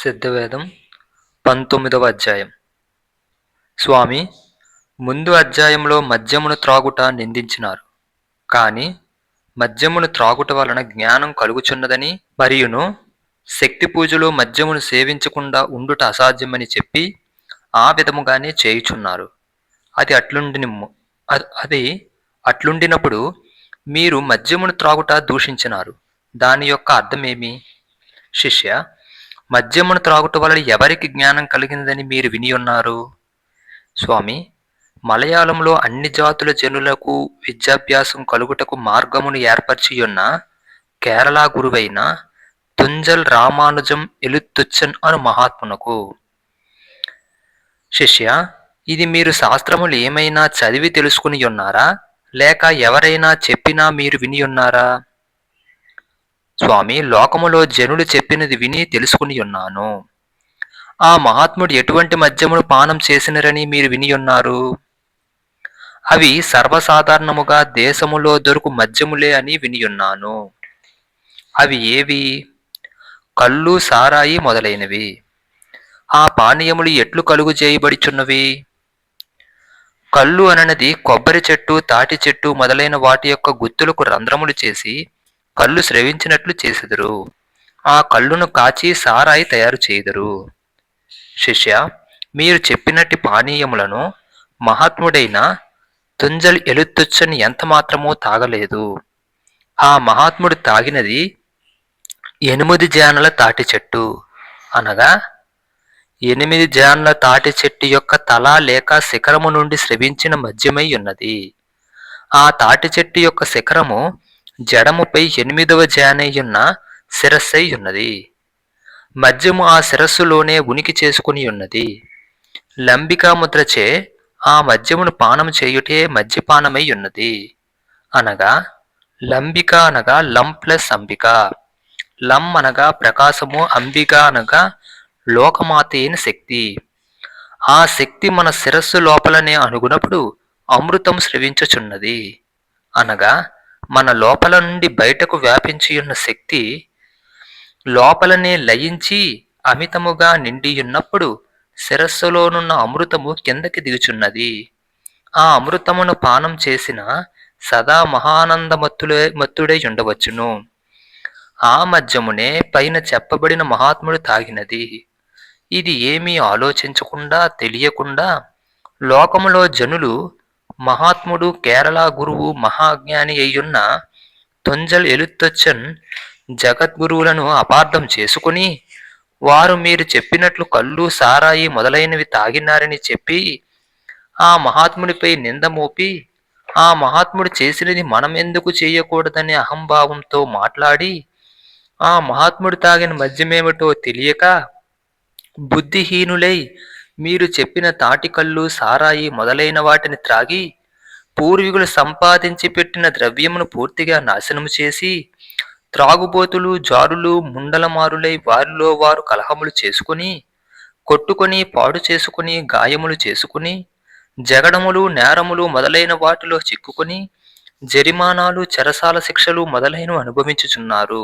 సిద్ధవేదం పంతొమ్మిదవ అధ్యాయం. స్వామి ముందు అధ్యాయంలో మద్యమును త్రాగుట నిందించినారు. కాని మద్యమును త్రాగుట వలన జ్ఞానం కలుగుచున్నదని మరియును శక్తి పూజలో మద్యమును సేవించకుండా ఉండుట అసాధ్యమని చెప్పి ఆ విధముగానే చేయుచున్నారు. అది అట్లుండిని అది అట్లుండినప్పుడు మీరు మద్యమును త్రాగుట దూషించినారు. దాని యొక్క అర్థమేమి? శిష్య మద్యమును త్రాగుట వలన ఎవరికి జ్ఞానం కలిగిందని మీరు విని ఉన్నారు? స్వామి మలయాళంలో అన్ని జాతుల జనులకు విద్యాభ్యాసం కలుగుటకు మార్గమును ఏర్పరిచియున్న కేరళ గురువైన తుంజల్ రామానుజం ఎలుత్తుచ్చన్ అను మహాత్మునకు. శిష్య ఇది మీరు శాస్త్రములు ఏమైనా చదివి తెలుసుకుని ఉన్నారా? లేక ఎవరైనా చెప్పినా మీరు విని ఉన్నారా? స్వామి లోకములో జనులు చెప్పినది విని తెలుసుకుని ఉన్నాను. ఆ మహాత్ముడు ఎటువంటి మద్యమును పానం చేసినరని మీరు విని ఉన్నారు? అవి సర్వసాధారణముగా దేశములో దొరుకు మద్యములే అని వినియున్నాను అవి ఏవి? కళ్ళు సారాయి మొదలైనవి. ఆ పానీయములు ఎట్లు కలుగు చేయబడిచున్నవి? కళ్ళు అననది కొబ్బరి చెట్టు తాటి చెట్టు మొదలైన వాటి యొక్క గుత్తులకు రంధ్రములు చేసి కళ్ళు స్రవించినట్లు చేసెదరు. ఆ కళ్ళును కాచి సారాయి తయారు చేయదరు. శిష్య మీరు చెప్పినట్టి పానీయములను మహాత్ముడైన తుంజల్ ఎలుత్తుచ్చని ఎంత మాత్రమూ తాగలేదు. ఆ మహాత్ముడు తాగినది ఎనిమిది జానల తాటి చెట్టు అనగా ఎనిమిది జాన్ల తాటి చెట్టు యొక్క తల లేక శిఖరము నుండి స్రవించిన మధ్యమై ఉన్నది. ఆ తాటి చెట్టు యొక్క శిఖరము జడముపై ఎనిమిదవ జానయ్యున్న శిరస్సై ఉన్నది. మద్యము ఆ శిరస్సులోనే ఉనికి చేసుకుని ఉన్నది. లంబికా ముద్రచే ఆ మద్యమును పానం చేయుటే మద్యపానమై ఉన్నది. అనగా లంబిక అనగా లం ప్లస్ అంబిక. లం అనగా ప్రకాశము అంబిక అనగా లోకమాత అయిన శక్తి. ఆ శక్తి మన శిరస్సు లోపలనే అనుగునప్పుడు అమృతం స్రవించుచున్నది. అనగా మన లోపల నుండి బయటకు వ్యాపించియున్న శక్తి లోపలనే లయించి అమితముగా నిండియున్నప్పుడు శిరస్సులోనున్న అమృతము కిందకి దిగుచున్నది. ఆ అమృతమును పానం చేసిన సదా మహానందమత్తులే మత్తుడై ఉండవచ్చును. ఆ మధ్యమునే పైన చెప్పబడిన మహాత్ముడు తాగినది. ఇది ఏమీ ఆలోచించకుండా తెలియకుండా లోకములో జనులు మహాత్ముడు కేరళ గురువు మహాజ్ఞాని అయ్యున్న తొంజల్ ఎలుత్తొచ్చన్ జగద్గురువులను అపార్థం చేసుకుని వారు మీరు చెప్పినట్లు కళ్ళు సారాయి మొదలైనవి తాగినారని చెప్పి ఆ మహాత్ముడిపై నింద మోపి ఆ మహాత్ముడు చేసినది మనం ఎందుకు చేయకూడదనే అహంభావంతో మాట్లాడి ఆ మహాత్ముడు తాగిన మద్యమేమిటో తెలియక బుద్ధిహీనులై మీరు చెప్పిన తాటికల్లు సారాయి మొదలైన వాటిని త్రాగి పూర్వీకులు సంపాదించి పెట్టిన ద్రవ్యమును పూర్తిగా నాశనము చేసి త్రాగుబోతులు జారులు ముండలమారులై వారిలో వారు కలహములు చేసుకుని కొట్టుకొని పాడు చేసుకుని గాయములు చేసుకుని జగడములు నేరములు మొదలైన వాటిలో చిక్కుకొని జరిమానాలు చెరసాల శిక్షలు మొదలైనవి అనుభవించుచున్నారు.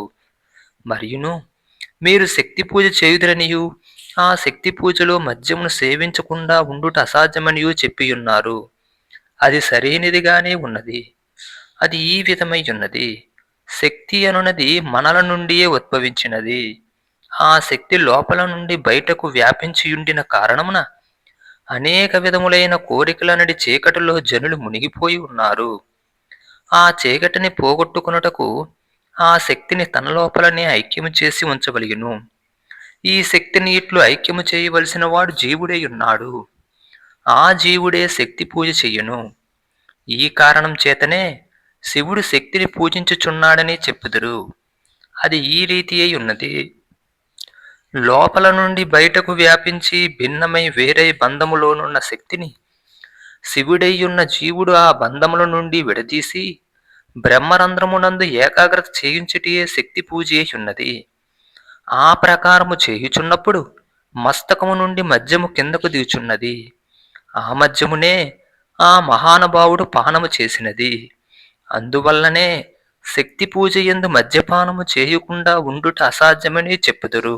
మరియును మీరు శక్తి పూజ చేయుదరనియు ఆ శక్తి పూజలో మద్యమును సేవించకుండా ఉండుట అసాధ్యమనియు చెప్పియున్నారు. అది సరైనదిగానే ఉన్నది. అది ఈ విధమై ఉన్నది. శక్తి అనున్నది మనల నుండియే ఉద్భవించినది. ఆ శక్తి లోపల నుండి బయటకు వ్యాపించియుండిన కారణమున అనేక విధములైన కోరికలనడి చీకటిలో జనులు మునిగిపోయి ఉన్నారు. ఆ చీకటిని పోగొట్టుకున్నటకు ఆ శక్తిని తన లోపలనే ఐక్యము చేసి ఉంచగలిగిను ఈ శక్తిని ఇట్లు ఐక్యము చేయవలసిన వాడు జీవుడై ఉన్నాడు. ఆ జీవుడే శక్తి పూజ చెయ్యును ఈ కారణం చేతనే శివుడు శక్తిని పూజించుచున్నాడని చెప్పుదురు. అది ఈ రీతి అయి ఉన్నది. లోపల నుండి బయటకు వ్యాపించి భిన్నమై వేరే బంధములోనున్న శక్తిని శివుడయ్యున్న ఉన్న జీవుడు ఆ బంధముల నుండి విడదీసి బ్రహ్మరంధ్రమునందు ఏకాగ్రత చేయించుటియే శక్తి పూజ ఉన్నది ఆ ప్రకారము చేయుచున్నప్పుడు మస్తకము నుండి మద్యము కిందకు దిగుచున్నది. ఆ మద్యమునే ఆ మహానుభావుడు పానము చేసినది. అందువల్లనే శక్తి పూజ ఎందు మద్యపానము చేయకుండా ఉండుట అసాధ్యమని చెప్పుదురు.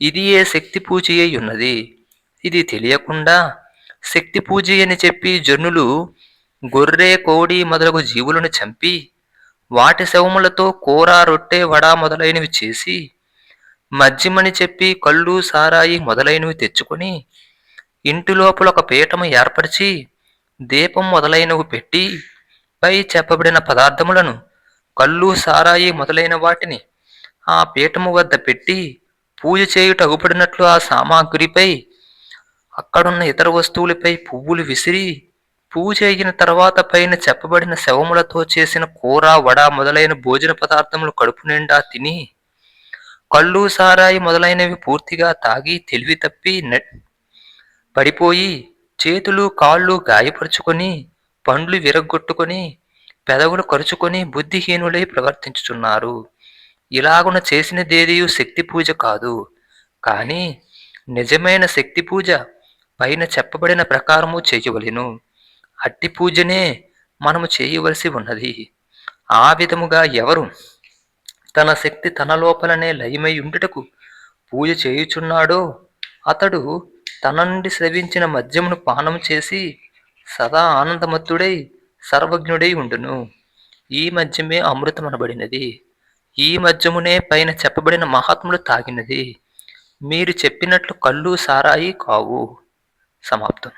ఇది ఏ శక్తి పూజ అయి ఉన్నది? ఇది తెలియకుండా శక్తి పూజ అని చెప్పి జనులు గొర్రె కోడి మొదలగు జీవులను చంపి వాటి శవములతో కూర రొట్టె వడ మొదలైనవి చేసి మద్యమని చెప్పి కళ్ళు సారాయి మొదలైనవి తెచ్చుకొని ఇంటి లోపల ఒక పీఠము ఏర్పరిచి దీపం మొదలైనవి పెట్టి పై చెప్పబడిన పదార్థములను కళ్ళు సారాయి మొదలైన వాటిని ఆ పీఠము వద్ద పెట్టి పూజ చేయుట అగుపడినట్లు ఆ సామాగ్రిపై అక్కడున్న ఇతర వస్తువులపై పువ్వులు విసిరి పూజ అయిన తర్వాత పైన చెప్పబడిన శవములతో చేసిన కూర వడ మొదలైన భోజన పదార్థములు కడుపు నిండా తిని కళ్ళు సారాయి మొదలైనవి పూర్తిగా తాగి తెలివి తప్పి పడిపోయి చేతులు కాళ్ళు గాయపరుచుకొని పండ్లు విరగ్గొట్టుకొని పెదవులు కరుచుకొని బుద్ధిహీనులై ప్రవర్తించుచున్నారు. ఇలాగున చేసినదేదియు శక్తి పూజ కాదు. కానీ నిజమైన శక్తి పూజ పైన చెప్పబడిన ప్రకారము చేయవలెను. అట్టి పూజనే మనము చేయవలసి ఉన్నది. ఆ విధముగా ఎవరు తన శక్తి తన లోపలనే లయమై ఉండుటకు పూజ చేయుచున్నాడో అతడు తన నుండి స్రవించిన మద్యమును పానం చేసి సదా ఆనందమత్తుడై సర్వజ్ఞుడై ఉండును. ఈ మద్యమే అమృతమనబడినది. ఈ మద్యమునే పైన చెప్పబడిన మహాత్ములు తాగినది. మీరు చెప్పినట్లు కళ్ళు సారాయి కావు. సమాప్తం.